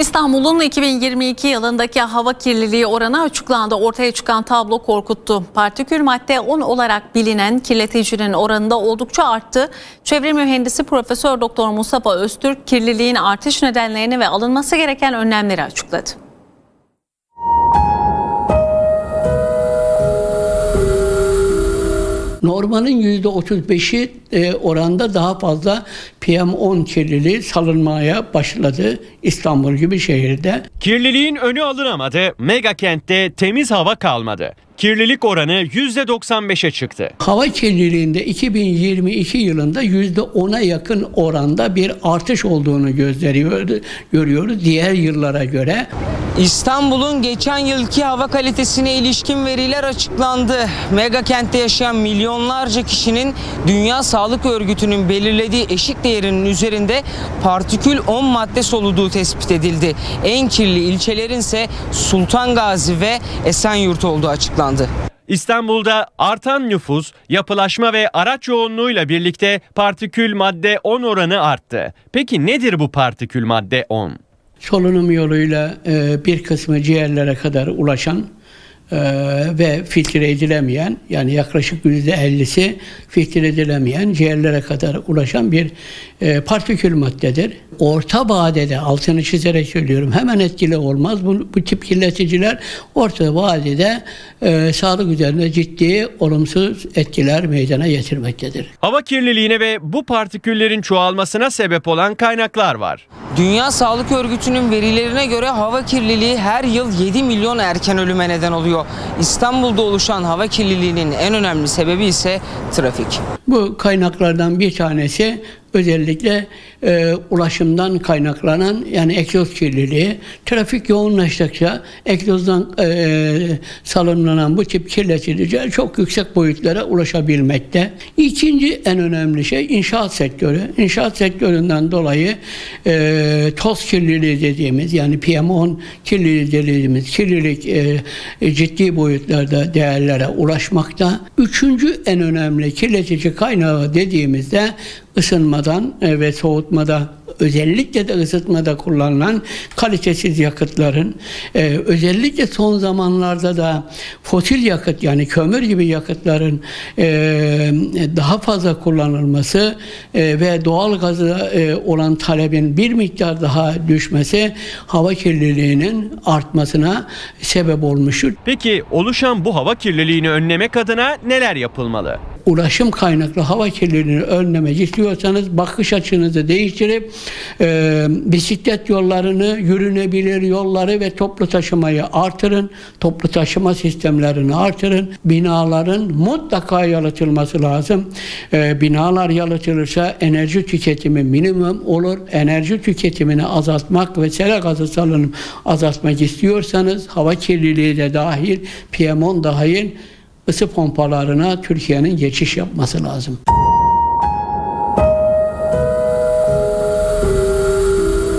İstanbul'un 2022 yılındaki hava kirliliği oranı açıklandı. Ortaya çıkan tablo korkuttu. Partikül madde 10 olarak bilinen kirleticinin oranında oldukça arttı. Çevre mühendisi Profesör Doktor Mustafa Öztürk kirliliğin artış nedenlerini ve alınması gereken önlemleri açıkladı. Normalin %35'i e, oranda daha fazla PM10 kirliliği salınmaya başladı İstanbul gibi şehirde. Kirliliğin önü alınamadı, mega kentte temiz hava kalmadı. Kirlilik oranı %95'e çıktı. Hava kirliliğinde 2022 yılında %10'a yakın oranda bir artış olduğunu gösteriyordu, görüyoruz diğer yıllara göre. İstanbul'un geçen yılki hava kalitesine ilişkin veriler açıklandı. Mega kentte yaşayan milyonlarca kişinin Dünya Sağlık Örgütü'nün belirlediği eşik değerinin üzerinde partikül 10 madde soluduğu tespit edildi. En kirli ilçelerin ise Sultan Gazi ve Esenyurt olduğu açıklandı. İstanbul'da artan nüfus, yapılaşma ve araç yoğunluğuyla birlikte partikül madde 10 oranı arttı. Peki nedir bu partikül madde 10? Solunum yoluyla e, bir kısmı ciğerlere kadar ulaşan e, ve filtre edilemeyen yani yaklaşık %50'si filtre edilemeyen ciğerlere kadar ulaşan bir e, partikül maddedir. Orta vadede altını çizerek söylüyorum hemen etkili olmaz. Bu, bu tip kirleticiler orta vadede e, sağlık üzerinde ciddi olumsuz etkiler meydana getirmektedir. Hava kirliliğine ve bu partiküllerin çoğalmasına sebep olan kaynaklar var. Dünya Sağlık Örgütü'nün verilerine göre hava kirliliği her yıl 7 milyon erken ölüme neden oluyor. İstanbul'da oluşan hava kirliliğinin en önemli sebebi ise trafik. Bu kaynaklardan bir tanesi özellikle e, ulaşımdan kaynaklanan yani egzoz kirliliği. Trafik yoğunlaştıkça egzozdan e, salınlanan bu tip kirleticiler çok yüksek boyutlara ulaşabilmekte. İkinci en önemli şey inşaat sektörü. İnşaat sektöründen dolayı e, toz kirliliği dediğimiz yani PM10 kirliliği dediğimiz kirlilik e, ciddi boyutlarda değerlere ulaşmakta. Üçüncü en önemli kirletici kaynağı dediğimizde ısınmadan e, ve soğutmada özellikle de ısıtmada kullanılan kalitesiz yakıtların e, özellikle son zamanlarda da fosil yakıt yani kömür gibi yakıtların e, daha fazla kullanılması ve doğal gaza olan talebin bir miktar daha düşmesi hava kirliliğinin artmasına sebep olmuştur. Peki oluşan bu hava kirliliğini önlemek adına neler yapılmalı? Ulaşım kaynaklı hava kirliliğini önlemek istiyorsanız bakış açınızı değiştirip e, bisiklet yollarını, yürünebilir yolları ve toplu taşımayı artırın. Toplu taşıma sistemlerini artırın. Binaların mutlaka yalıtılması lazım. E, binalar yalıtılırsa enerji tüketimi minimum olur. Enerji tüketimini azaltmak ve sera gazı salınım azaltmak istiyorsanız hava kirliliği de dahil, PM10 dahil ısı pompalarına Türkiye'nin geçiş yapması lazım.